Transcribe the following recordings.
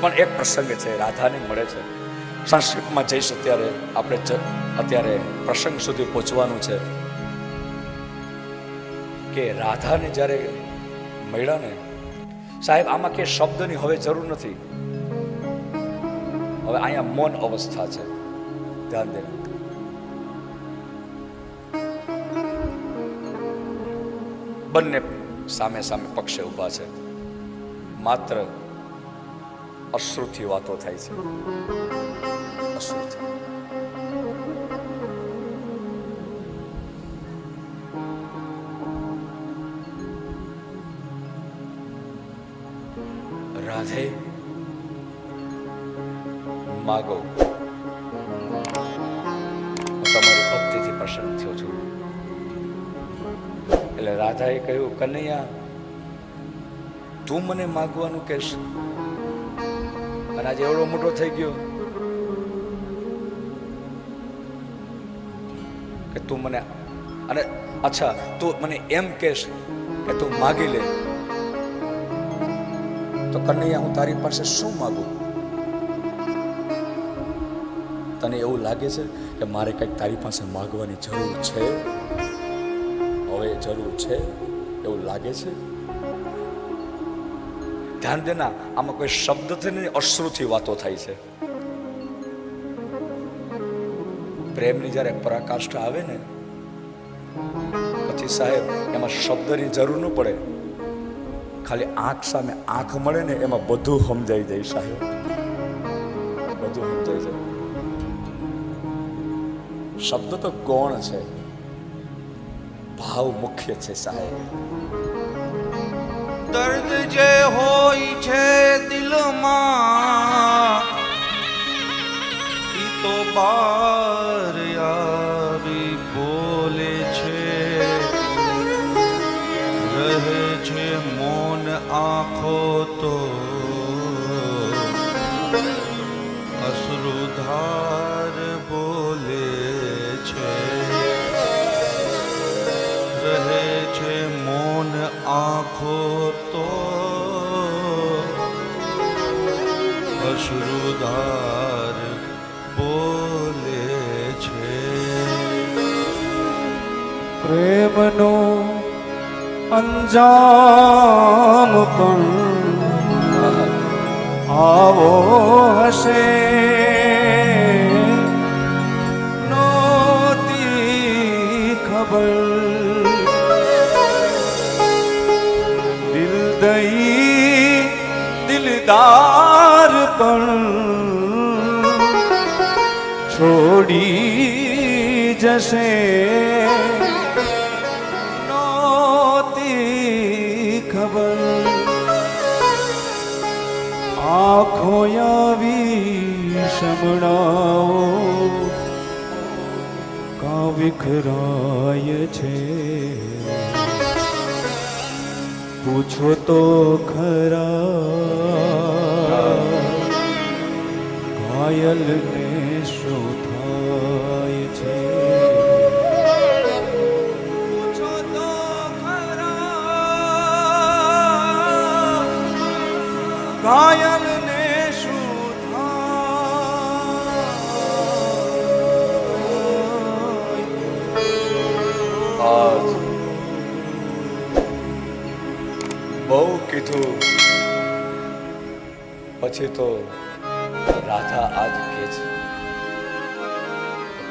પણ એક પ્રસંગ છે, રાધાને મળે છે. સંસ્કૃતમાં જઈશ અત્યારે, આપણે અત્યારે પ્રસંગ સુધી પહોંચવાનું છે કે રાધાને જ્યારે મળ્યા ને, સાહેબ, આમાં કે શબ્દની હવે જરૂર નથી. હવે અહીંયા મૌન અવસ્થા છે. ધ્યાન દેવું બંને સામે સામે પક્ષે ઊભા છે. માત્ર અશ્રુથી વાતો થાય છે. રાધે, માગો. તમારી ભક્તિથી પ્રસન્ન થયો છું. એટલે રાધાએ કહ્યું, કનૈયા, તું મને માગવાનું કહેશ? અને આજે એવડો મોટો થઈ ગયો કે તું મને અને અચ્છા, તું મને એમ કહેશ કે તું માગી લે. તો કનૈયા, હું તારી પાસે શું માગું? તને એવું લાગે છે કે મારે કંઈક તારી પાસે માગવાની જરૂર છે? હવે જરૂર છે? એવું લાગે છે? ધ્યાન દેના, આમાં કોઈ શબ્દથી નહીં, અશ્રુથી વાતો થાય છે. પ્રેમની જ્યારે પરાકાષ્ઠા આવે ને, પછી સાહેબ, એમાં શબ્દની જરૂર ન પડે. ખાલી આંખ સામે આંખ મળે ને, એમાં બધું સમજાઈ જાય સાહેબ. બધું સમજાઈ જાય. શબ્દ તો ગૌણ છે. ભાવ મુખ્ય છે સાહેબ. દર્દ જે હોય છે દિલમાં તો બાર આવી બોલે છે. રહે છે મૌન આંખો તો, અશ્રુધાર બોલે છે. રહે છે મૌન આંખો તો અશ્રુદાર બોલે છે. પ્રેમનો અંજામ પણ આવો હશે. નોતી ખબર દિલદાર પણ છોડી જશે. નોતી ખબર. આંખો આવી શમણાઓ કા વિખરાય છે. પૂછો તો ખરા ઘાયલ ને શું થાય છે થાય બહુ કીધું પછી તો રાધા આજ કે છે.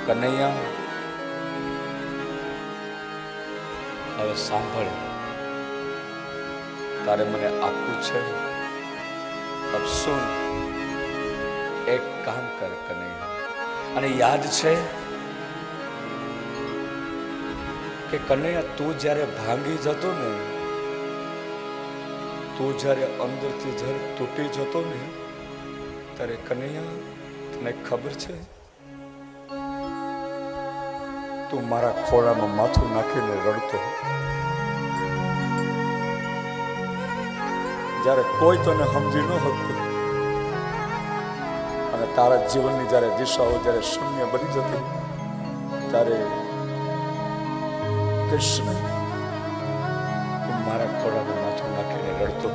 કનૈયા, હવે સાંભળ. તારે મને આપવું છે? અબ સુન. એક કામ કર કનૈયા. અને યાદ છે કે કનૈયા, તું જ્યારે ભાંગી જતો ને, તું જ્યારે અંદરથી જ્યારે તૂટી જતો ને ત્યારે કનૈયા, તને ખબર છે? તું મારા ખોળામાં માથું નાખીને રડતો જ્યારે કોઈ તને સમજી ન હતું અને તારા જીવનની જ્યારે દિશાઓ જ્યારે શૂન્ય બની જતી, ત્યારે કૃષ્ણ મારા ખોળામાં માથું નાખીને રડતો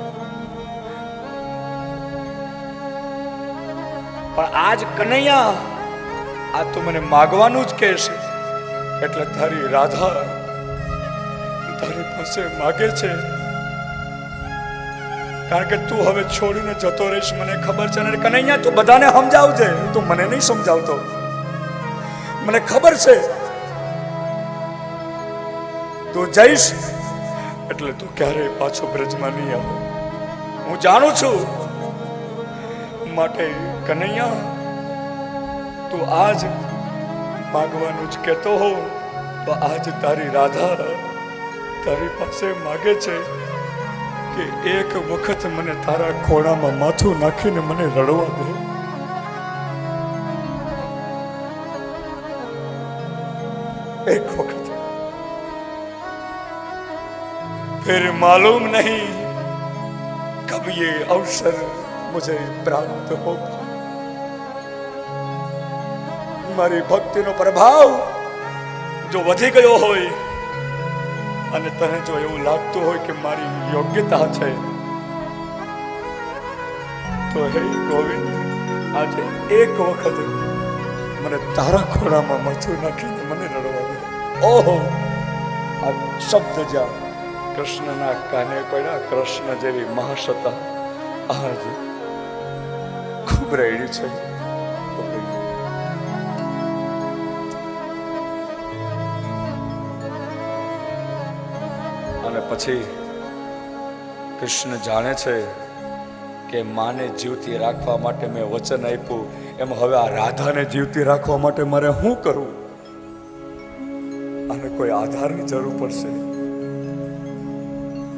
પણ આજ કનૈયા આ તો મને માગવાનું જ કહેશે. એટલે તારી રાધા તારી પાસે માગે છે. કારણ કે તું હવે છોડીને જતો રહીશ, મને ખબર છે. અને કનૈયા, તું બધાને સમજાવજે. તું મને નહીં સમજાવતો. મને ખબર છે. તું જઈશ, એટલે તું ક્યારેય પાછો બ્રજમાં નહીં આવ. હું જાણું છું. માટે કનૈયા, તું આજ માગવાનું જ કહેતો હો, તો આજ તારી રાધા તારી પાસે માગે છે કે એક વખત મને તારા ખોળામાં માથું નાખીને મને રડવા દે. એક વખત. ફિર માલુમ નહીં કબ યે અવસર મુજે પ્રાપ્ત હો મારી ભક્તિનો પ્રભાવ જો વધી ગયો હોય અને તને જો એવું લાગતું હોય કે મારી યોગ્યતા છે, તો હે ગોવિંદ, આજે એક વખત મને તારા ખોળામાં મચું નાખીને મને રડવા દે ઓહો, આ શબ્દ જ્યાં કૃષ્ણના કાને પડ્યા, કૃષ્ણ જેવી મહાસત્તા આજ ખૂબ રેડી છે. અને પછી કૃષ્ણ જાણે છે કે માને જીવતી રાખવા માટે મેં વચન આપ્યું. એમ હવે આ રાધાને જીવતી રાખવા માટે મારે શું કરવું? અને કોઈ આધારની જરૂર પડશે?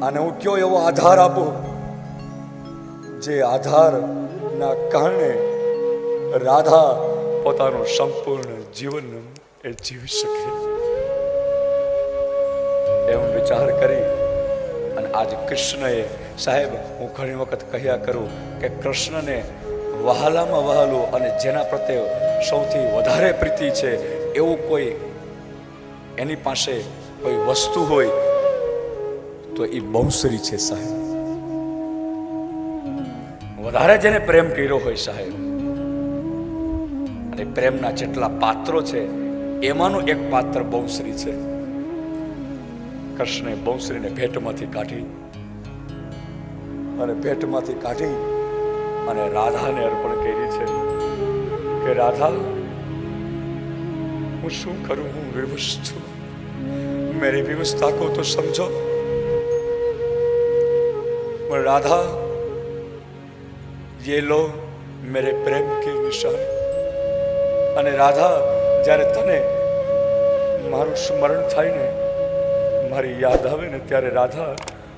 અને હું કયો એવો આધાર આપું? જે આધારના કારણે રાધા પોતાનું સંપૂર્ણ જીવન એ જીવી શકે. વિચાર કરી અને આજ કૃષ્ણએ સાહેબ, હું ઘણી વખત કહ્યા કરું કે કૃષ્ણને વહાલામાં વહાલું અને જેના પ્રત્યે સૌથી વધારે પ્રીતિ છે, એવું કોઈ એની પાસે કોઈ વસ્તુ હોય, તો એ બંસરી છે સાહેબ. વધારે જેને પ્રેમ કર્યો હોય સાહેબ, અને પ્રેમના જેટલા પાત્રો છે, એમાંનું એક પાત્ર બંસરી છે. કૃષ્ણે બંસરીને ભેટમાંથી કાઢી અને ભેટમાંથી કાઢી અને રાધાને અર્પણ કરી છે કે રાધા હું શું કરું હું વિવશ છું मेरी विवशता को तो समझो पर राधा ये लो मेरे प्रेम की निशानी અને રાધા જ્યારે તને મારું સ્મરણ થાય ને મારી યાદ આવે ને ત્યારે રાધા,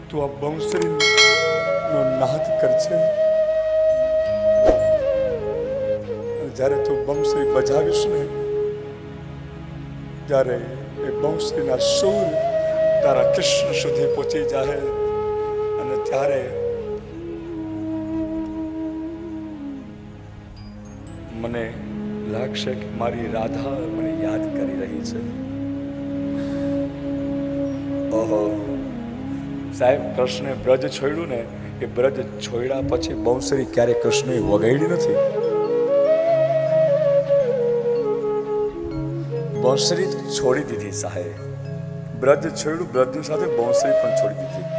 તું આ બંસરી નો નાદ કરજે. જ્યારે તું બંસરી બજાવીશ ને, ત્યારે એ બંસરીના સૂર તારા કૃષ્ણ સુધી પહોંચી જાય અને ત્યારે મને લાગશે કે મારી રાધા મને યાદ કરી રહી છે. સાહેબ, કૃષ્ણે બ્રજ છોડ્યું ને, એ બ્રજ છોડ્યા પછી બંસરી ક્યારે કૃષ્ણએ વગાડી નથી? બંસરી છોડી દીધી સાહેબ. બ્રજ છોડ્યું, બ્રજની સાથે બંસરી પણ છોડી દીધી.